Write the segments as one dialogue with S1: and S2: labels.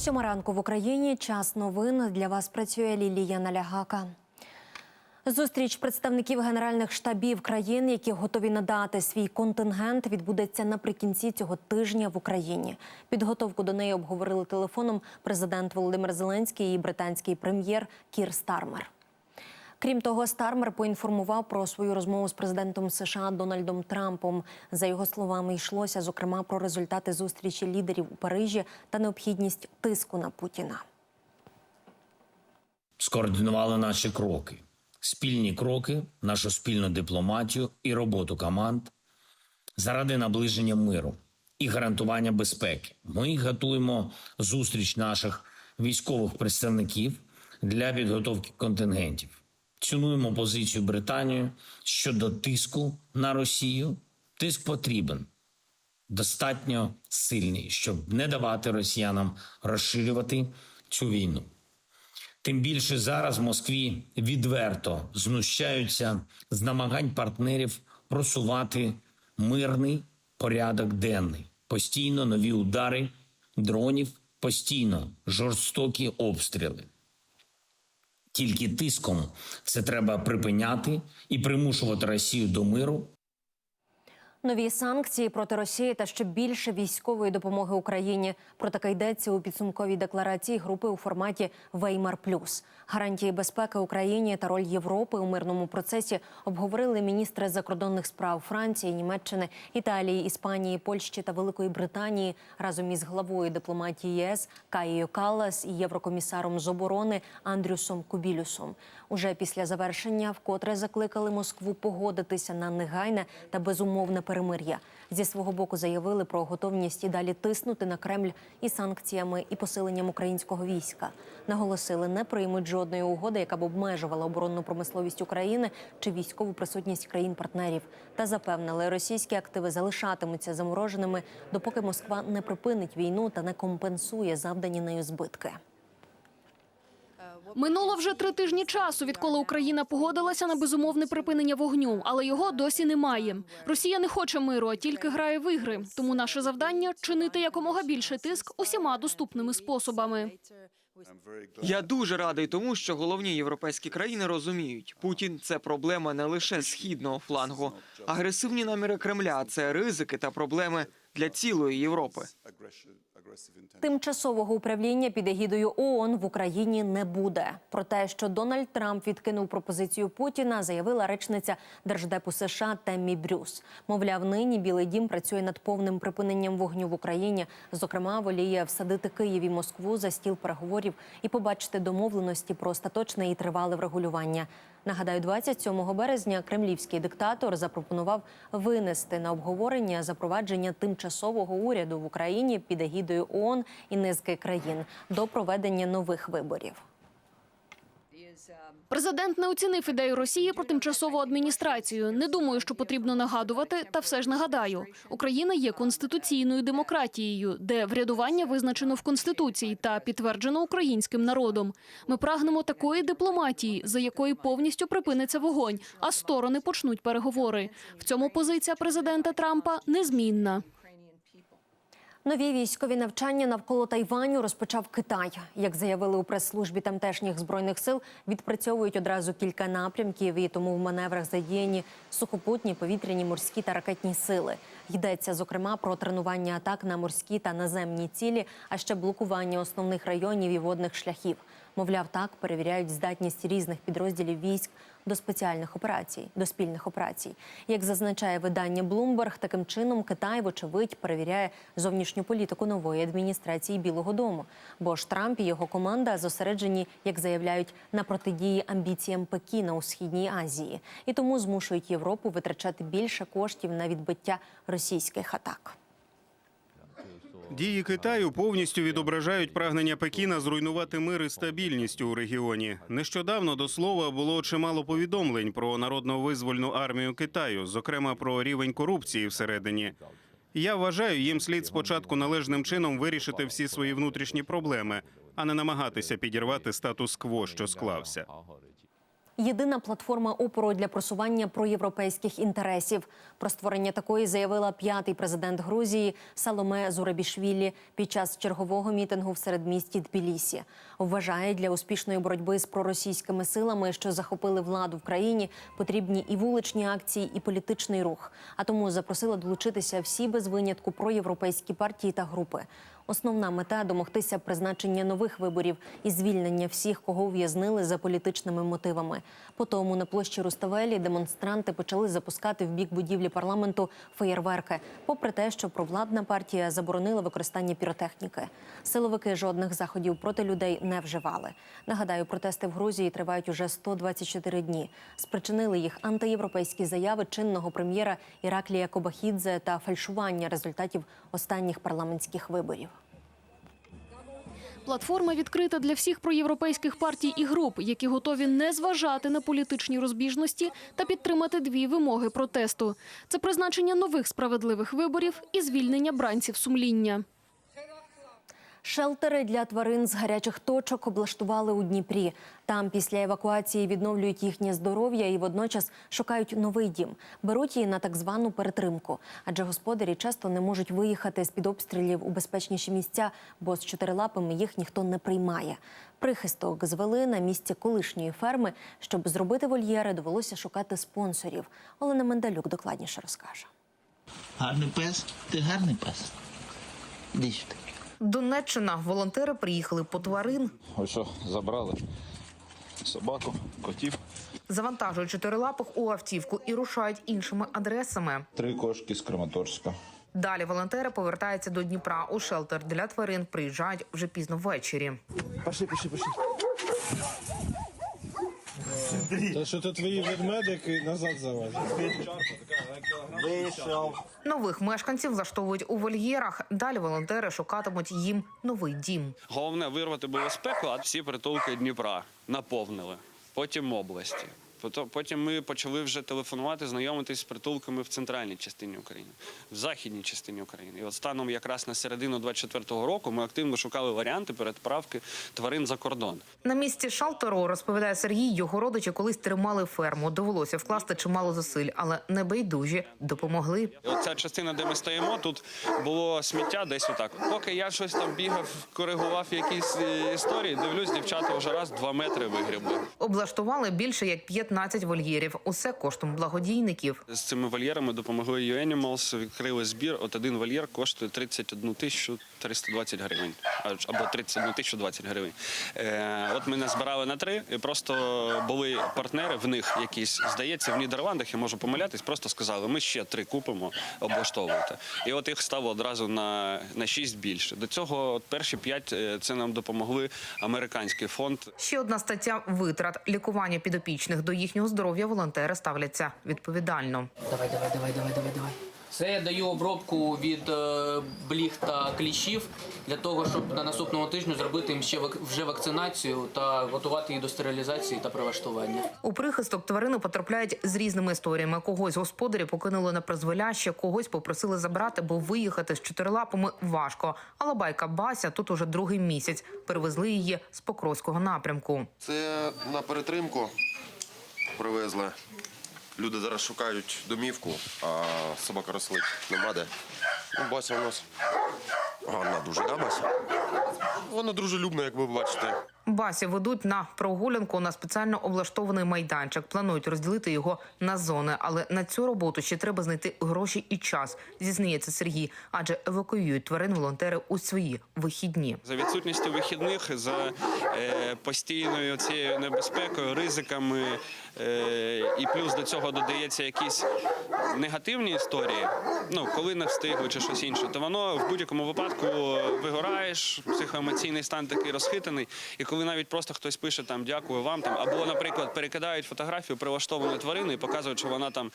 S1: Сьома ранку в Україні. Час новин для вас працює Лілія Налягака. Зустріч представників генеральних штабів країн, які готові надати свій контингент, відбудеться наприкінці цього тижня в Україні. Підготовку до неї обговорили телефоном президент Володимир Зеленський і британський прем'єр Кір Стармер. Крім того, Стармер поінформував про свою розмову з президентом США Дональдом Трампом. За його словами, йшлося зокрема про результати зустрічі лідерів у Парижі та необхідність тиску на Путіна.
S2: скоординували наші кроки, спільні кроки, нашу спільну дипломатію і роботу команд заради наближення миру і гарантування безпеки. Ми готуємо зустріч наших військових представників для підготовки контингентів. Цінуємо позицію Британії щодо тиску на Росію. Тиск потрібен достатньо сильний, щоб не давати росіянам розширювати цю війну. Тим більше зараз в Москві відверто знущаються з намагань партнерів просувати мирний порядок денний, постійно нові удари дронів, постійно жорстокі обстріли. Тільки тиском. Це треба припиняти і примушувати Росію до миру
S1: Нові санкції проти Росії та ще більше військової допомоги Україні. Про таке йдеться у підсумковій декларації групи у форматі Веймар Плюс. Гарантії безпеки Україні та роль Європи у мирному процесі обговорили міністри закордонних справ Франції, Німеччини, Італії, Іспанії, Польщі та Великої Британії разом із главою дипломатії ЄС Каєю Каллас і єврокомісаром з оборони Андрюсом Кубілюсом. Уже після завершення вкотре закликали Москву погодитися на негайне та безумовне перемир'я. Зі свого боку заявили про готовність і далі тиснути на Кремль і санкціями, і посиленням українського війська. Наголосили, не приймуть жодної угоди, яка б обмежувала оборонну промисловість України чи військову присутність країн-партнерів. Та запевнили, російські активи залишатимуться замороженими, допоки Москва не припинить війну та не компенсує завдані нею збитки.
S3: Минуло вже три тижні часу, відколи Україна погодилася на безумовне припинення вогню, але його досі немає. Росія не хоче миру, а тільки грає в ігри. Тому наше завдання чинити якомога більше тиск усіма доступними способами.
S4: Я дуже радий тому, що головні європейські країни розуміють, Путін це проблема не лише східного флангу. Агресивні наміри Кремля це ризики та проблеми для цілої Європи.
S1: Тимчасового управління під егідою ООН в Україні не буде. Про те, що Дональд Трамп відкинув пропозицію Путіна, заявила речниця держдепу США Теммі Брюс. Мовляв, нині Білий Дім працює над повним припиненням вогню в Україні. Зокрема, воліє всадити Київ і Москву за стіл переговорів і побачити домовленості про остаточне і тривале врегулювання. Нагадаю, 27 березня кремлівський диктатор запропонував винести на обговорення запровадження тимчасового уряду в Україні під егідою ООН і низки країн до проведення нових виборів.
S3: Президент не оцінив ідею Росії про тимчасову адміністрацію. Не думаю, що потрібно нагадувати, та все ж нагадаю. Україна є конституційною демократією, де врядування визначено в конституції та підтверджено українським народом. Ми прагнемо такої дипломатії, за якої повністю припиниться вогонь, а сторони почнуть переговори. В цьому позиція президента Трампа незмінна.
S1: Нові військові навчання навколо Тайваню розпочав Китай. Як заявили у прес-службі тамтешніх збройних сил, відпрацьовують одразу кілька напрямків, і тому в маневрах задіяні сухопутні, повітряні, морські та ракетні сили. Йдеться зокрема про тренування атак на морські та наземні цілі, а ще блокування основних районів і водних шляхів. Мовляв, так перевіряють здатність різних підрозділів військ до спеціальних операцій, до спільних операцій. Як зазначає видання Bloomberg, таким чином Китай, вочевидь, перевіряє зовнішню політику нової адміністрації Білого Дому. Бо ж Трамп і його команда зосереджені, як заявляють, на протидії амбіціям Пекіна у східній Азії, і тому змушують Європу витрачати більше коштів на відбиття російських атак.
S5: Дії Китаю повністю відображають прагнення Пекіна зруйнувати мир і стабільність у регіоні. Нещодавно до слова було чимало повідомлень про народно-визвольну армію Китаю, зокрема про рівень корупції всередині. Я вважаю, їм слід спочатку належним чином вирішити всі свої внутрішні проблеми, а не намагатися підірвати статус-кво, що склався.
S1: Єдина платформа опору для просування проєвропейських інтересів. Про створення такої заявила п'ятий президент Грузії Саломе Зурабішвілі під час чергового мітингу в середмісті Тбілісі. Вважає, для успішної боротьби з проросійськими силами, що захопили владу в країні, потрібні і вуличні акції, і політичний рух. А тому запросила долучитися всі без винятку проєвропейські партії та групи. Основна мета домогтися призначення нових виборів і звільнення всіх, кого ув'язнили за політичними мотивами. По тому на площі Руставелі демонстранти почали запускати в бік будівлі парламенту феєрверки, попри те, що провладна партія заборонила використання піротехніки. Силовики жодних заходів проти людей не вживали. Нагадаю, протести в Грузії тривають уже 124 дні. Спричинили їх антиєвропейські заяви чинного прем'єра Іраклія Кобахідзе та фальшування результатів останніх парламентських виборів.
S3: Платформа відкрита для всіх проєвропейських партій і груп, які готові не зважати на політичні розбіжності та підтримати дві вимоги протесту: це призначення нових справедливих виборів і звільнення бранців сумління.
S1: Шелтери для тварин з гарячих точок облаштували у Дніпрі. Там після евакуації відновлюють їхнє здоров'я і водночас шукають новий дім. Беруть її на так звану перетримку, адже господарі часто не можуть виїхати з під обстрілів у безпечніші місця, бо з чотирилапами їх ніхто не приймає. Прихисток звели на місці колишньої ферми. Щоб зробити вольєри, довелося шукати спонсорів. Олена Мендалюк докладніше розкаже.
S6: Гарний пес, ти гарний пес. Сюди.
S7: Донеччина. Волонтери приїхали по тварин,
S8: Ось що, забрали собаку, котів.
S7: завантажують чотирилапих у автівку і рушають іншими адресами.
S8: Три кошки з Краматорська.
S7: Далі волонтери повертаються до Дніпра. У шелтер для тварин приїжджають вже пізно ввечері.
S8: Пошли, пошли, пошли.
S9: Та що то твої ведмедики назад завозять.
S7: Нових мешканців влаштовують у вольєрах. Далі волонтери шукатимуть їм новий дім.
S10: Головне вирвати було спеку, а всі притулки Дніпра наповнили. Потім області. Потім ми почали вже телефонувати, знайомитись з притулками в центральній частині України, в західній частині України. І от станом якраз на середину 24-го року ми активно шукали варіанти передправки тварин за кордон.
S7: На місці шалтеру розповідає Сергій. Його родичі колись тримали ферму. Довелося вкласти чимало зусиль, але небайдужі допомогли.
S10: І оця частина, де ми стоїмо, тут було сміття десь отак. Поки я щось там бігав, коригував якісь е, історії, дивлюсь, дівчата вже раз два метри вигрібли.
S7: Облаштували більше як 15 вольєрів. Усе коштом благодійників.
S10: З цими вольєрами допомогли U-Animals, відкрили збір. От один вольєр коштує 31 тисячу 320 гривень, або 31 тисячу 20 гривень. Е, от ми назбирали на три, і просто були партнери в них якісь, здається, в Нідерландах, я можу помилятись, просто сказали, ми ще три купимо, облаштовуйте. І от їх стало одразу на, на шість більше. До цього от перші п'ять е, це нам допомогли американський фонд
S7: Ще одна стаття витрат лікування підопічних до їхнього здоров'я волонтери ставляться відповідально.
S11: Давай, давай, давай, давай, давай, давай. Це я даю обробку від е, бліг та кліщів для того, щоб на наступному тижню зробити їм ще вже вакцинацію та готувати їх до стерилізації та прилаштування.
S7: У прихисток тварини потрапляють з різними історіями. Когось господарі покинули на призволяще, когось попросили забрати, бо виїхати з чотирилапами важко. Але байка Бася тут уже другий місяць. Перевезли її з Покровського напрямку.
S12: Це на перетримку привезли. Люди зараз шукають домівку, а собака рослить нема де. Ну, Бася у нас гарна дуже, да, Бася? Вона дружелюбна, як ви бачите.
S7: Басі ведуть на прогулянку на спеціально облаштований майданчик. Планують розділити його на зони, але на цю роботу ще треба знайти гроші і час. Зізнається Сергій, адже евакуюють тварин волонтери у свої вихідні.
S10: За відсутністю вихідних, за е, постійною цією небезпекою, ризиками, е, і плюс до цього додається якісь негативні історії. Ну, коли не встигли чи щось інше, то воно в будь-якому випадку вигораєш, психоемоційний стан такий розхитаний. І коли навіть просто хтось пише там дякую вам там, або, наприклад, перекидають фотографію прилаштованої тварини і показують, що вона там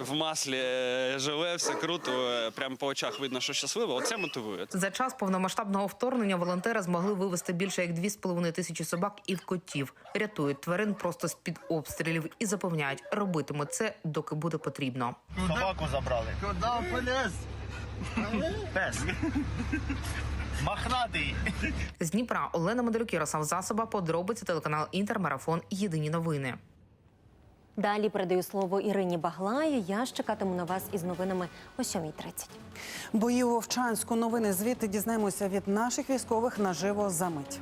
S10: в маслі е, живе, все круто, е, прямо по очах видно, що щаслива. Оце мотивує.
S7: За час повномасштабного вторгнення волонтери змогли вивезти більше як 2,5 тисячі собак і котів. Рятують тварин просто з під обстрілів і запевняють, робитимуть це, доки буде потрібно.
S9: Собаку забрали. Куди полез? Пес. Махнатий.
S7: З Дніпра Олена Медалюк, Ярослав Засоба, подробиці телеканал Інтермарафон. Єдині новини.
S1: Далі передаю слово Ірині Баглаю. Я ж чекатиму на вас із новинами о 7.30.
S13: Бої у Вовчанську. Новини звідти дізнаємося від наших військових наживо за мить.